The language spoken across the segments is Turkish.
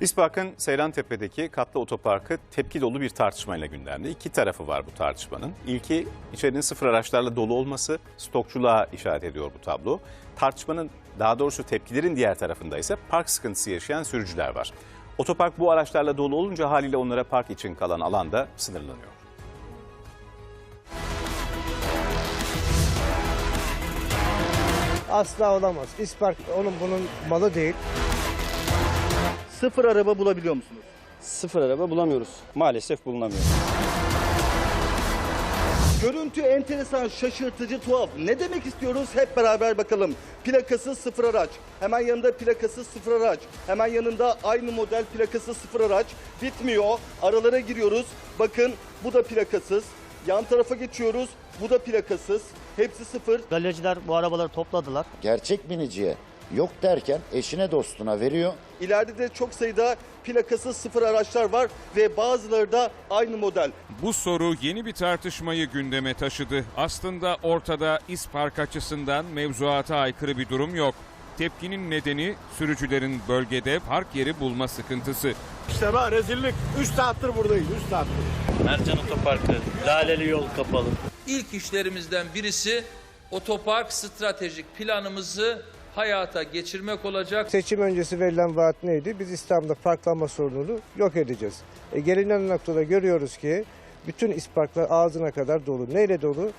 İspark'ın Seyrantepe'deki katlı otoparkı tepki dolu bir tartışmayla gündemde. İki tarafı var bu tartışmanın. İlki içerinin sıfır araçlarla dolu olması stokçuluğa işaret ediyor bu tablo. Tartışmanın daha doğrusu tepkilerin diğer tarafında ise park sıkıntısı yaşayan sürücüler var. Otopark bu araçlarla dolu olunca haliyle onlara park için kalan alan da sınırlanıyor. Asla olamaz. İspark onun bunun malı değil. Sıfır araba bulabiliyor musunuz? Sıfır araba bulamıyoruz. Maalesef bulunamıyor. Görüntü enteresan, şaşırtıcı, tuhaf. Ne demek istiyoruz? Hep beraber bakalım. Plakası sıfır araç. Hemen yanında plakası sıfır araç. Hemen yanında aynı model plakası sıfır araç. Bitmiyor. Aralara giriyoruz. Bakın bu da plakasız. Yan tarafa geçiyoruz. Bu da plakasız. Hepsi sıfır. Galericiler bu arabaları topladılar. gerçek biniciye yok derken eşine dostuna veriyor. İleride de çok sayıda plakası sıfır araçlar var ve bazıları da aynı model. Bu soru yeni bir tartışmayı gündeme taşıdı. Aslında ortada İspark açısından mevzuata aykırı bir durum yok. Tepkinin nedeni sürücülerin bölgede park yeri bulma sıkıntısı. İşte bak rezillik. 3 saattir buradayız. 3 saattir. Mercan Otoparkı, Laleli yol kapalı. İlk işlerimizden birisi otopark stratejik planımızı hayata geçirmek olacak. Seçim öncesi verilen vaat neydi? Biz İstanbul'da parklanma sorununu yok edeceğiz. E, gelinen noktada görüyoruz ki bütün isparklar ağzına kadar dolu. Neyle dolu?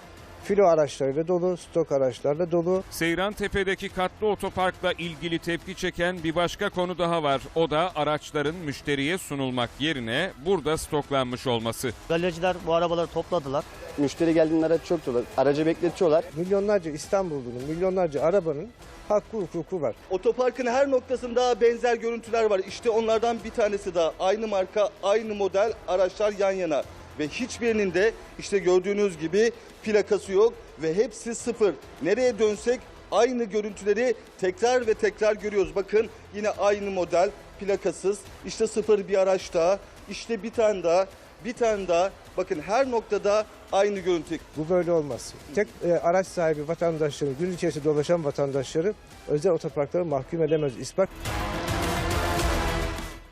Filo araçlarıyla dolu, stok araçlarla dolu. Seyrantepe'deki katlı otoparkla ilgili tepki çeken bir başka konu daha var. O da araçların müşteriye sunulmak yerine burada stoklanmış olması. Galericiler bu arabaları topladılar. Müşteri geldiğinde araç çok dolu. Aracı bekletiyorlar. Milyonlarca İstanbul'un, milyonlarca arabanın hakkı hukuku var. Otoparkın her noktasında benzer görüntüler var. İşte onlardan bir tanesi de aynı marka, aynı model araçlar yan yana. Ve hiçbirinin de işte gördüğünüz gibi plakası yok ve hepsi sıfır. Nereye dönsek aynı görüntüleri tekrar ve tekrar görüyoruz. Bakın yine aynı model, plakasız. İşte sıfır bir araç daha. İşte bir tane daha, bir tane daha. Bakın her noktada aynı görüntü. Bu böyle olmaz. Tek e, araç sahibi vatandaşların, gün içerisinde dolaşan vatandaşları özel otoparklara mahkum edemez İspark.